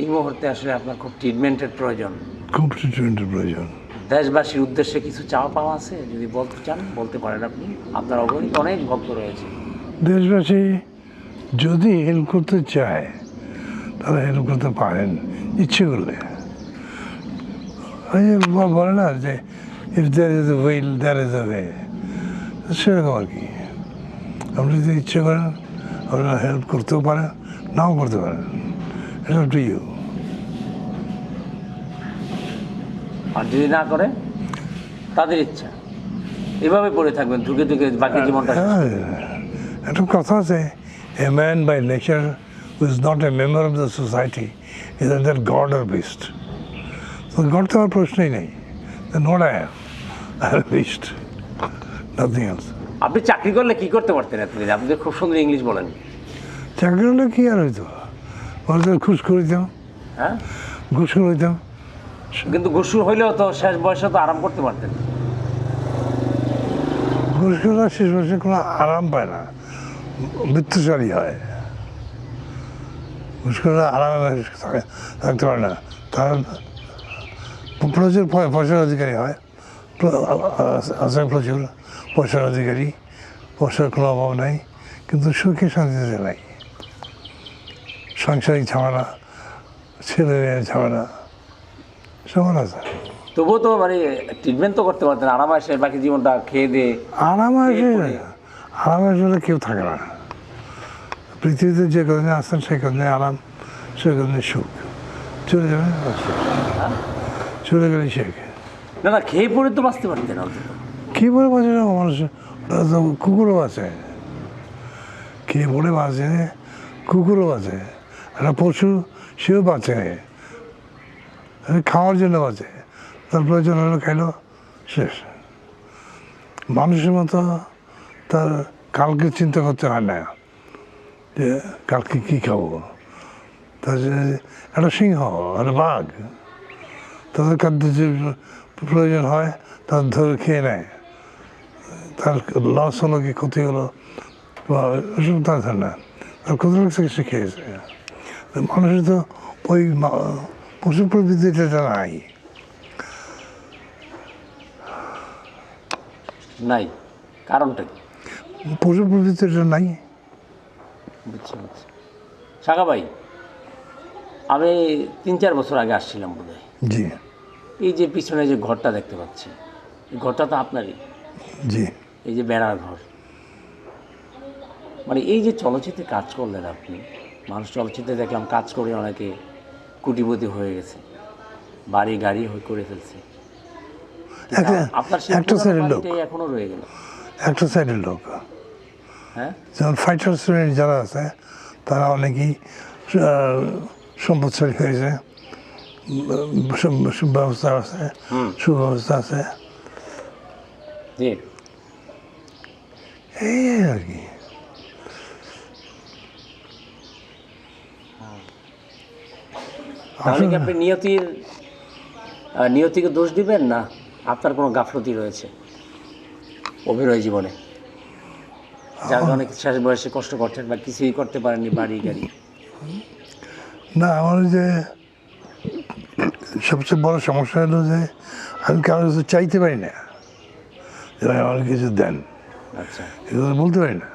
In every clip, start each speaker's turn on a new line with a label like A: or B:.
A: এই মুহূর্তে আসলে আপনার খুব ট্রিটমেন্টের প্রয়োজন।
B: খুব ট্রিটমেন্টের প্রয়োজন।
A: দেশবাসীর উদ্দেশ্যে কিছু চাওয়া পাওয়া আছে? যদি বলতে চান বলতে পারেন আপনি। আপনার অগণিত অনেক ভক্ত রয়েছে।
B: দেশবাসী যদি হেল্প করতে চায় তারা হেল্প করতে পারেন ইচ্ছে করলে। বলে না যে if there is a will there is a way সেরকম আর কি। আপনি যদি ইচ্ছে করেন আপনারা হেল্প করতেও পারেন নাও করতে পারেন। এটা টু ইউ
A: আর যদি না করে তাদের ইচ্ছা। এভাবে পড়ে থাকবেন ঢুকে ঢুকে বাকি জীবনটা।
B: হ্যাঁ। একটা কথা আছে a man by nature who is not a member of the society is that god or beast তো গড তো আমার প্রশ্নই নেই। Not I I beast nothing else
A: আপনি চাকরি করলে কি করতে পারতেন এতদিন? আপনি খুব সুন্দর ইংলিশ বলেন।
B: চাকরি করলে কি আর হইতো? বলতে ঘুষ করিতাম
A: হ্যাঁ?
B: ঘুষ করিতাম
A: কিন্তু ঘুষুর হইলেও তো শেষ বয়সে তো আরাম করতে পারতেন।
B: ঘুষ শেষ বয়সে কোনো আরাম পায় না। মৃত্যুশালী হয়। ঘুষ আরামে থাকে- থাকতে পারে না। তার প্রচুর পয়- পয়সার অধিকারী হয়। আছে প্রচুর পয়সার অধিকারী। পয়সার কোনো অভাব নাই। কিন্তু সুখে শান্তিতে নাই। সাংসারিক ঝামেলা ছেলে মেয়ের ঝামেলা সমান আছে।
A: তবুও তো মানে ট্রিটমেন্ট তো করতে পারতেন আরামাসে বাকি জীবনটা খেয়ে দিয়ে
B: আরাম আসে
A: এরপরে?
B: আরাম কেউ থাকে না। পৃথিবীতে যে কদিন আসছেন সে কদিনে আরাম সে কদিনে সুখ। চলে যাবে চলে গেলে শেখ
A: না না খেয়ে পড়ে তো বাঁচতে পারতেন
B: কী বলে বাঁচে না মানুষ কুকুরও বাঁচে। খেয়ে পড়ে বাঁচে কুকুরও বাঁচে। একটা পশু সেও বাঁচে। খাওয়ার জন্য বাঁচে। তার প্রয়োজন হলো খাইলো, শেষ। মানুষের মতো তার কালকে চিন্তা করতে হয় না যে কালকে কী খাব। তার একটা সিংহ, একটা বাঘ, তাদের খাদ্য যে প্রয়োজন হয়, তার ধরে খেয়ে নেয়। তার লস হলো কি, ক্ষতি হলো, বা ওসব তার না তার ক্ষতি লাগছে সে খেয়েছে। মানুষের তো ওই পশু প্রবৃত্তিটা নাই।
A: নাই কারণটা কি?
B: পশু প্রবৃত্তিটা নাই।
A: বুঝছি বুঝছি। শাখা ভাই আমি তিন চার বছর আগে আসছিলাম বোধহয়।
B: জি।
A: এই যে পিছনে যে ঘরটা দেখতে পাচ্ছি এই ঘরটা তো আপনারই।
B: জি।
A: এই যে বেড়ার ঘর। মানে এই যে চলচ্চিত্রে কাজ করলেন আপনি মানুষ চলচ্চিত্রে দেখলাম কাজ করে অনেকে কুটিপতি হয়ে গেছে বাড়ি গাড়ি হয়ে করে ফেলছে।
B: একটা-
A: আপনার
B: একটা
A: পুরানো
B: লোক।
A: এখনও রয়ে গেল।
B: একটা সাইডের লোক।
A: হ্যাঁ?
B: যেমন ফাইটার শ্রেণির যারা আছে তারা অনেকেই সম্পদশালী হয়েছে সুব্যবস্থা আছে সুব্যবস্থা আছে। এই আর কি।
A: তাহলে কি আপনি নিয়তির নিয়তিকে দোষ দিবেন না? আপনার কোনো গাফলতি রয়েছে অভিনয় জীবনে? যার কারণে শেষ বয়সে কষ্ট করছেন বা কিছুই করতে পারেননি বাড়ি গাড়ি?
B: না আমার যে সবচেয়ে বড় সমস্যা হলো যে আমি কারও কিছু চাইতে পারি না। যে ভাই আমার কিছু দেন।
A: আচ্ছা।
B: এগুলো বলতে পারি না।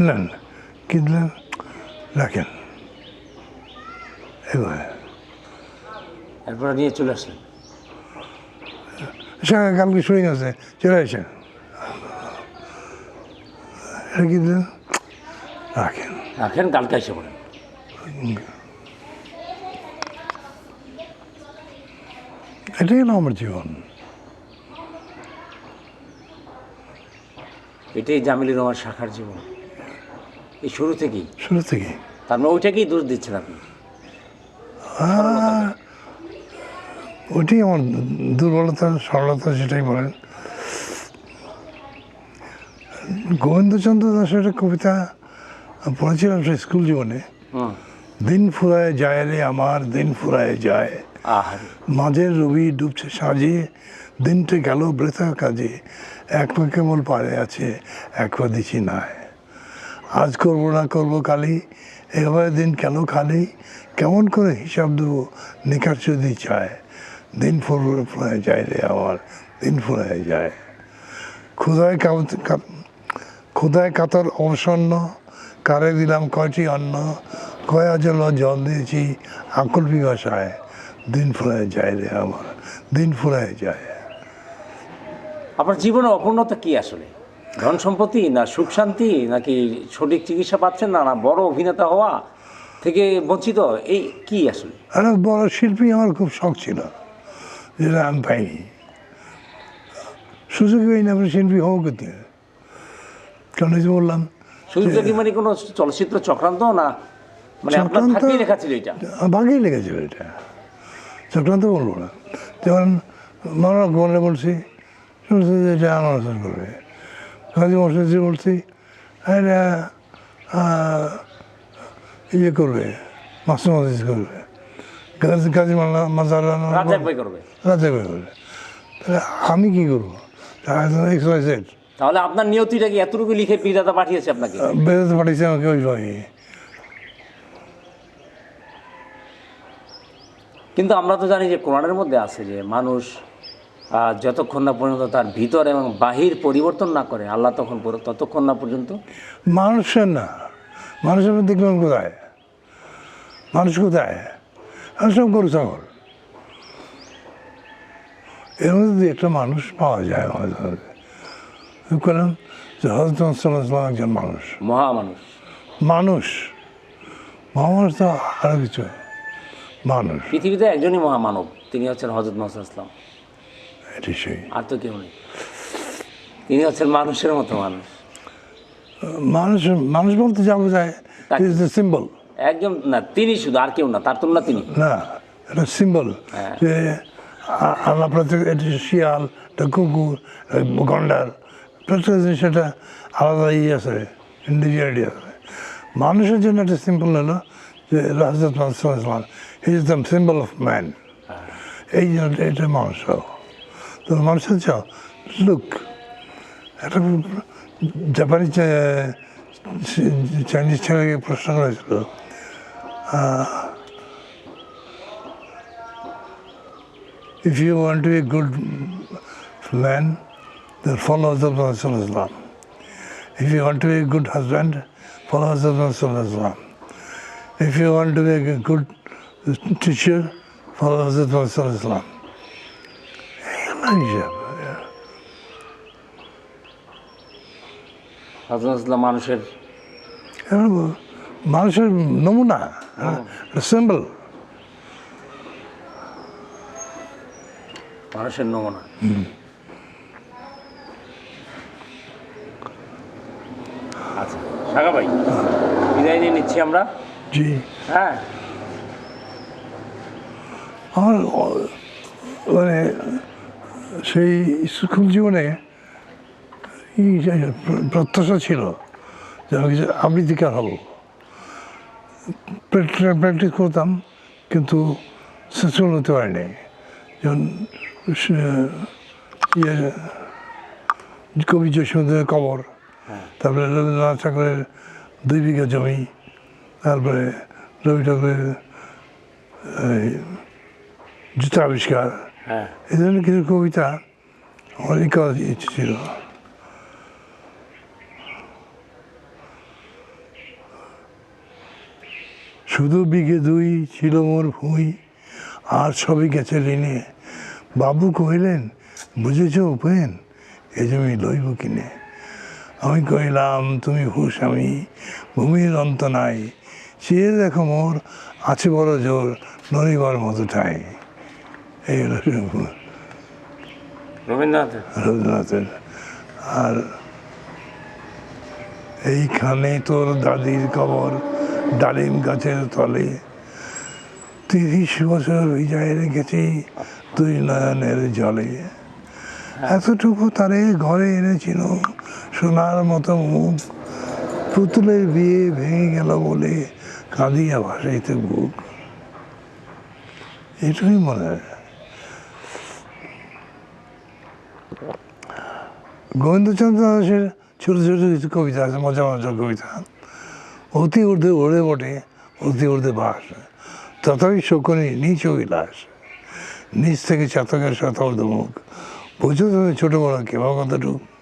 B: নেন। কিনলেন রাখেন। এভাবে
A: এরপরে নিয়ে চলে আসলেন।
B: সঙ্গে কালকে শুটিং আছে চলে আসেন কিনলেন রাখেন।
A: রাখেন কালকে এসে পড়েন।
B: এটাই হলো আমার জীবন।
A: এটাই জামিলি রহমান শাখার জীবন। এই শুরু থেকেই।
B: শুরু থেকে
A: তার মানে ওইটাকেই দোষ দিচ্ছেন আপনি।
B: ওইটাই আমার দুর্বলতা সরলতা সেটাই বলেন। গোবিন্দচন্দ্র দাসের একটা কবিতা পড়েছিলাম সে স্কুল জীবনে। দিন ফুরায় যায় রে আমার দিন ফুরায় যায়। মাঝের রবি ডুবছে সাজে দিনটা গেল বৃথা কাজে। এক পা কেবল পারে আছে এক পা দিছি নাই। আজ করব না করব কালি এভাবে দিন কেন খালি? কেমন করে হিসাব দেবো? নিকাশ যদি চায়, দিন ফুরে ফুরায় যায় রে আমার, দিন ফুরায় যায়। ক্ষুধায় কাম- কা- ক্ষুধায় কাতর অবসন্ন, কারে দিলাম কয়টি অন্ন? কয়া জল জল দিয়েছি আকুল পিপাসায়? দিন ফুরায় যায় রে আমার, দিন ফুরায় যায়।
A: আপনার জীবনে অপূর্ণতা কি আসলে? ধন সম্পত্তি না সুখ শান্তি নাকি সঠিক চিকিৎসা পাচ্ছেন না না বড় অভিনেতা হওয়া থেকে বঞ্চিত? এই কি আসলে?
B: একটা বড় শিল্পী আমার খুব শখ ছিল যেটা আমি পাইনি। সুযোগ পাইনি আমি শিল্পী হব কোথায়? এই যে বললাম
A: সুযোগটা কি মানে কোনো চলচ্চিত্র চক্রান্ত না মানে আপনার
B: চক্রান্ত-
A: লেখা ছিল এটা?
B: ভাগেই লেগেছিল এটা। চক্রান্ত বলব না। যেমন মারা বলে বলছি শুনছি যে এটা আলোচনা করবে। কাজী মশাই বলছি এটা ইয়ে করবে মাস্টার মাজিজ করবে। কাজী মাল্লা মাজার
A: রাজাক ভাই করবে?
B: রাজা করবে। তাহলে আমি কী করব? এক্স ওয়াই জেড
A: তাহলে আপনার নিয়তিটা কি এতটুকু লিখে বিধাতা পাঠিয়েছে আপনাকে?
B: বেরোতে পাঠিয়েছে আমাকে ওইভাবে
A: কিন্তু আমরা তো জানি যে কোরআনের মধ্যে আছে যে মানুষ যতক্ষণ না পর্যন্ত তার ভিতর এবং বাহির পরিবর্তন না করে আল্লাহ তখন ততক্ষণ না পর্যন্ত?
B: মানুষের না। মানুষের মধ্যে দেখলাম কোথায়? মানুষ কোথায়? আর সব গরু ছাগল। এর মধ্যে একটা মানুষ পাওয়া যায় যে হজরত একজন মানুষ।
A: মহামানুষ।
B: মানুষ। মহামানুষ তো আরও কিছু। মানুষ।
A: পৃথিবীতে একজনই মহামানব তিনি হচ্ছেন হজরত মোহাম্মদ ইসলাম
B: এটি সেই
A: আর তো কেউ নেই। তিনি হচ্ছেন মানুষের মতো মানুষ।
B: মানুষ মানুষ বলতে যা বোঝায় সিম্বল
A: একজন না তিনি শুধু আর কেউ না তার তুলনা তিনি।
B: না এটা সিম্বল
A: হ্যাঁ।
B: যে আল্লাহ প্রত্যেক এটি শিয়াল কুকুর গন্ডার প্রত্যেক জিনিস একটা আলাদা ই আছে ইন্ডিভিজুয়ালিটি আছে। মানুষের জন্য একটা সিম্পল হলো যে Islam he is the symbol of man এই জন্য এটা মানুষ তো মানুষের চাও লুক একটা জাপানি চাইনিজ ছেলেকে প্রশ্ন করেছিল If you want to be a good man, then follow the Prophet Islam. If you want to be a good husband, follow the Prophet Islam. If you want to be a good teacher, follow the Prophet Islam. হিসাব।
A: মানুষের
B: মানুষের নমুনা symbol
A: মানুষের নমুনা। আচ্ছা Saga ভাই বিদায় নিয়ে নিচ্ছি আমরা।
B: জি।
A: হ্যাঁ।
B: আমার মানে সেই স্কুল জীবনে এই প্রত্যাশা ছিল যে আমি কিছু আবৃত্তিকার হব। প্র্যাকটিস করতাম কিন্তু সচল হতে পারিনি যেমন ইয়ে কবি যশোদের কবর তারপরে রবীন্দ্রনাথ ঠাকুরের দুই বিঘা জমি তারপরে রবি ঠাকুরের জুতা আবিষ্কার
A: হ্যাঁ
B: এই ধরনের কিছু কবিতা আমার ইচ্ছে ছিল শুধু বিঘে দুই ছিল মোর ভুঁই, আর সবই গেছে ঋণে। বাবু কহিলেন, বুঝেছ উপেন, এ জমি লইব কিনে? আমি কহিলাম, তুমি হুশ আমি, ভূমির অন্ত নাই। চেয়ে দেখো মোর আছে বড় জোর, নড়িবার মতো ঠাই। এই হলো
A: রবীন্দ্রনাথের।
B: রবীন্দ্রনাথের। আর এইখানে তোর দাদির কবর ডালিম গাছের তলে। তিরিশ বছর বিজয় রেখেছি তুই নয়নের জলে। এতটুকু তারে ঘরে এনেছিল সোনার মতো মুখ। পুতুলের বিয়ে ভেঙে গেল বলে কাঁদিয়া ভাসাইতে বুক। এটুকুই মনে হয়। গোবিন্দচন্দ্র দাসের ছোটো ছোটো কবিতা আছে, মজা মজা কবিতা। অতি ঊর্ধ্বে ওড়ে বটে, অতি ঊর্ধ্বে বাস। তথাপি শকুনি নিচ বিলাস। নিচ থেকে চাতকের শত মুখ বুঝো তুমি ছোট বড় কেবা কথাটুকু